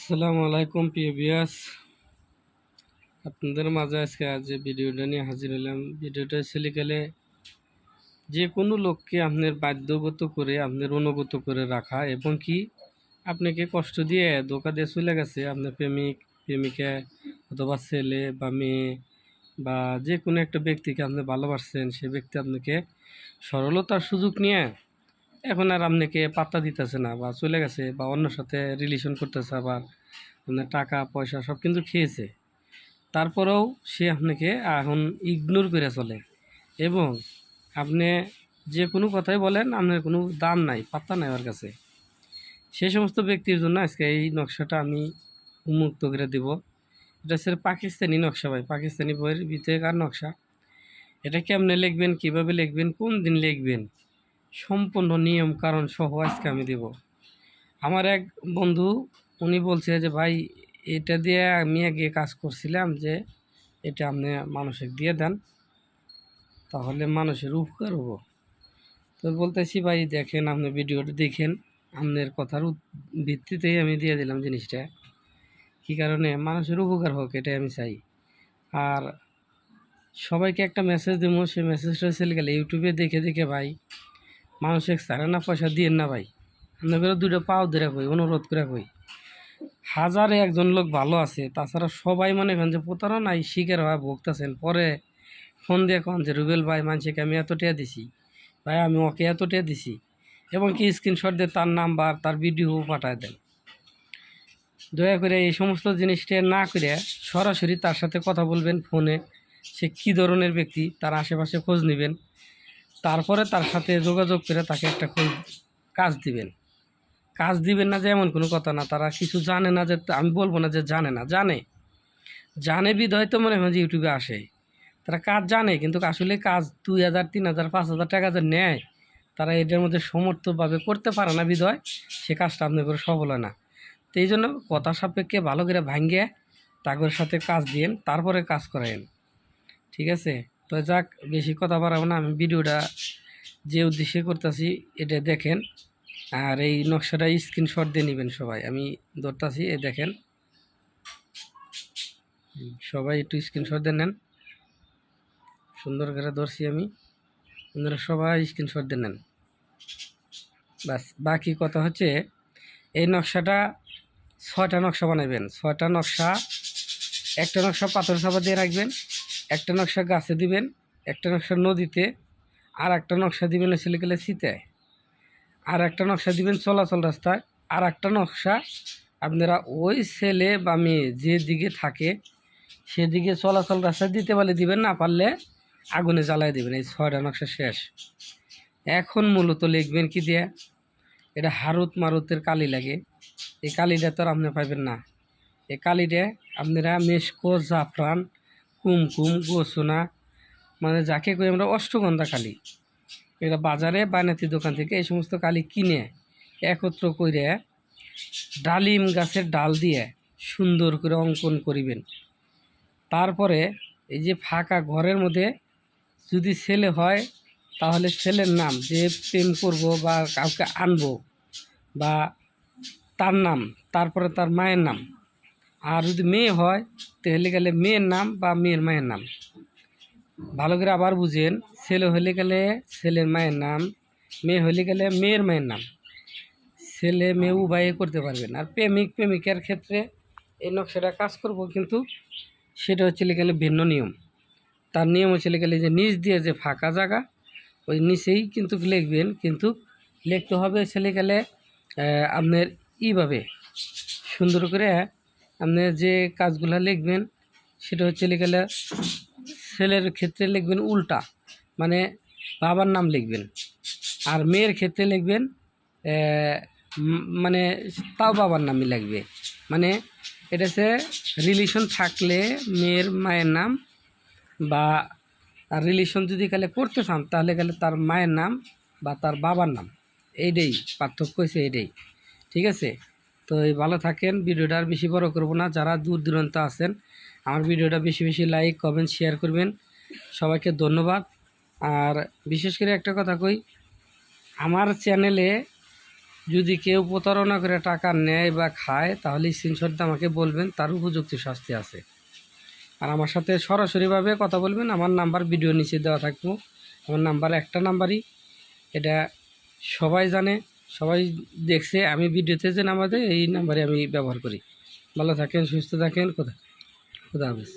আসসালামু আলাইকুম, প্রিয় বিয়াস আপনাদের মাঝে আজকে আজ ভিডিওটা নিয়ে হাজির হলাম, ভিডিওটা ছেলেকালে যে কোনো লোককে আপনার বাধ্যগত করে, আপনার অনুগত করে রাখা এবং কি আপনাকে কষ্ট দিয়ে ধোকা দিয়ে চলে গেছে, আপনার প্রেমিক, প্রেমিকা অথবা ছেলে বা মেয়ে বা যে কোনো একটা ব্যক্তিকে আপনি ভালোবাসছেন, সে ব্যক্তি আপনাকে সরলতার সুযোগ নিয়ে এখন আর আপনাকে পাত্তা দিতেছে না বা চলে গেছে বা অন্যর সাথে রিলেশন করতেছে আবার আপনার টাকা, পয়সা সব কিন্তু খেয়েছে। তারপরেও সে আপনাকে এখন ইগনোর করে চলে। এবং আপনি যে কোনো কথাই বলেন, আপনার কোনো দাম নাই, পাত্তা নাই ওর কাছে। সে সমস্ত ব্যক্তির জন্য আজকে এই নকশাটা আমি উন্মুক্ত করে দেব। এটা হচ্ছে পাকিস্তানি নকশা ভাই, পাকিস্তানি বইয়ের ভিতরেকার নকশা। এটা কেমনে লিখবেন, কীভাবে লিখবেন, কোন দিন লিখবেন? সম্পূর্ণ নিয়ম, কারণ সহ আজকে আমি দেব। আমার এক বন্ধু, উনি বলছে যে, ভাই, এটা দিয়ে আমি আগে কাজ করছিলাম যে, এটা আপনি মানুষের দিয়ে দেন, তাহলে মানুষের উপকার হব। তো বলতেছি, ভাই, দেখেন, আপনি ভিডিওটা দেখেন, আপনার কথার ভিত্তিতেই আমি দিয়ে দিলাম জিনিসটা। কী কারণে? মানুষের উপকার হোক, এটাই আমি চাই। আর সবাইকে একটা মেসেজ দেবো সেই মেসেজটা চলে গেলে ইউটিউবে দেখে দেখে, ভাই মানুষের সারে না পয়সা দিয়ে না ভাই। আপনাদের দুটো পাও ধরে কই, অনুরোধ করে কই। হাজারে একজন লোক ভালো আছে, তাছাড়া সবাই মনে করেন যে প্রতারণায় শিকার হওয়া ভুগতেছেন। পরে ফোন দিয়ে কন যে, রুবেল ভাই মানুষকে আমি এত টাকা দিছি। ভাই, আমি ওকে এত টাকা দিছি। এবং কি স্ক্রিনশট দিয়ে তার নাম্বার, তার ভিডিও পাঠায় দেন। দয়া করে এই সমস্ত জিনিসটা না করে সরাসরি তার সাথে কথা বলবেন ফোনে। সে কী ধরনের ব্যক্তি, তার আশেপাশে খোঁজ নেবেন। তারপরে তার সাথে যোগাযোগ করে তাকে একটা কাজ দিবেন। কাজ দিবেন না যে এমন কোনো কথা না, তারা কিছু জানে না যে, আমি বলব না যে জানে না, জানে। জানে বিধয় তো মনে হয় যে ইউটিউবে আসে। তারা কাজ জানে, কিন্তু আসলে কাজ দুই হাজার, তিন হাজার, পাঁচ হাজার টাকা যে নেয়, তারা এটার মধ্যে সমর্থভাবে করতে পারে না বিধয়, সে কাজটা আপনি করে সফল হয় না। তো এই জন্য কথা সাপেক্ষে ভালো করে ভাঙ্গে তাগর সাথে কাজ দিয়েন, তারপরে কাজ করায়েন। ঠিক আছে? তো যাক, বেশি কথা বাড়াবো না, আমি ভিডিওটা যে উদ্দেশ্যে করতেছি এটা দেখেন, আর এই নকশাটা স্ক্রিনশট দিয়ে নেবেন সবাই, আমি ধরতেছি এ দেখেন। সবাই একটু স্ক্রিনশট দিয়ে নেন, সুন্দর করে ধরছি আমি, আপনারা সবাই স্ক্রিনশট দিয়ে নেন। বাস, বাকি কথা হচ্ছে, এই নকশাটা ছয়টা নকশা বানাবেন ছয়টা নকশা একটা নকশা পাথর চাপা দিয়ে রাখবেন, একটা নকশা গাছে দিবেন, একটা নকশা নদীতে, আর একটা নকশা দিবেন হচ্ছে গেলে শীতায় আর একটা নকশা দিবেন চলাচল রাস্তায়, আর একটা নকশা আপনারা ওই ছেলে বা মেয়ে যে দিকে থাকে সেদিকে চলাচল রাস্তায় দিতে পারলে দিবেন, না পারলে আগুনে জ্বালায় দিবেন। এই ছয়টা নকশা শেষ। এখন মূলত লিখবেন কি দিয়ে? এটা হারুত মারুতের কালি লাগে। এই কালিটা তো আর আপনি পাইবেন না। এই কালিটা আপনারা মেশকো, জাফরান, কুমকুম, গোসোনা মানে যাকে কই আমরা অষ্টগন্ধা কালি। এটা বাজারে বানাতি দোকান থেকে এই সমস্ত কালি কিনে একত্র করে ডালিম গাছের ডাল দিয়ে সুন্দর করে অঙ্কন করিবেন। তারপরে এই যে ফাঁকা ঘরের মধ্যে যদি ছেলে হয়, তাহলে ছেলের নাম যে প্রেম করব বা কাউকে আনব বা তার নাম, তারপরে তার মায়ের নাম আর যদি মেয়ে হয়, তাহলে গেলে মেয়ের নাম বা মেয়ের মায়ের নাম। ভালো করে আবার বুঝেন, ছেলে হলে গেলে ছেলের মায়ের নাম, মেয়ে হলে গেলে মেয়ের মায়ের নাম। ছেলে মেয়ে উভয়ে করতে পারবেন। আর প্রেমিক, প্রেমিকার ক্ষেত্রে এই নকশাটা কাজ করব, কিন্তু সেটা হচ্ছে গেলে ভিন্ন নিয়ম। তার নিয়ম হচ্ছে গেলে যে নিচ দিয়ে যে ফাঁকা জায়গা, ওই নিচেই কিন্তু লিখবেন, কিন্তু লিখতে হবে ছেলে গেলে আপনার ইভাবে সুন্দর করে আপনি যে কাজগুলো লিখবেন, সেটা হচ্ছে গেলে ছেলের ক্ষেত্রে লিখবেন উল্টা মানে বাবার নাম লিখবেন। আর মেয়ের ক্ষেত্রে লিখবেন মানে তাও বাবার নামই লাগবে। মানে এটা হচ্ছে রিলেশন থাকলে মেয়ের মায়ের নাম বা রিলেশন যদি গেলে করতে চান, তাহলে গেলে তার মায়ের নাম বা তার বাবার নাম। এইটাই পার্থক্য হয়েছে এইটাই। ঠিক আছে? তো এই ভালো থাকেন, ভিডিওটা আর বেশি বড় করব না, যারা দূর দূরান্ত আছেন, আমার ভিডিওটা বেশি বেশি লাইক কমেন্ট শেয়ার করবেন। সবাইকে ধন্যবাদ। আর বিশেষ করে একটা কথা কই, আমার চ্যানেলে যদি কেউ প্রতারণা করে টাকা নেয় বা খায়, তাহলে স্ক্রিনশটটা আমাকে বলবেন, তার উপযুক্ত শাস্তি আছে। আর আমার সাথে সরাসরিভাবে কথা বলবেন, আমার নাম্বার ভিডিও নিচে দেওয়া থাকব। আমার নাম্বার একটা নাম্বারই এটা সবাই জানে। সবাই দেখছে, আমি ভিডিওতে যে দেয় এই নাম্বারে আমি ব্যবহার করি। ভালো থাকেন, সুস্থ থাকেন কোথা খুদা হাফেজ।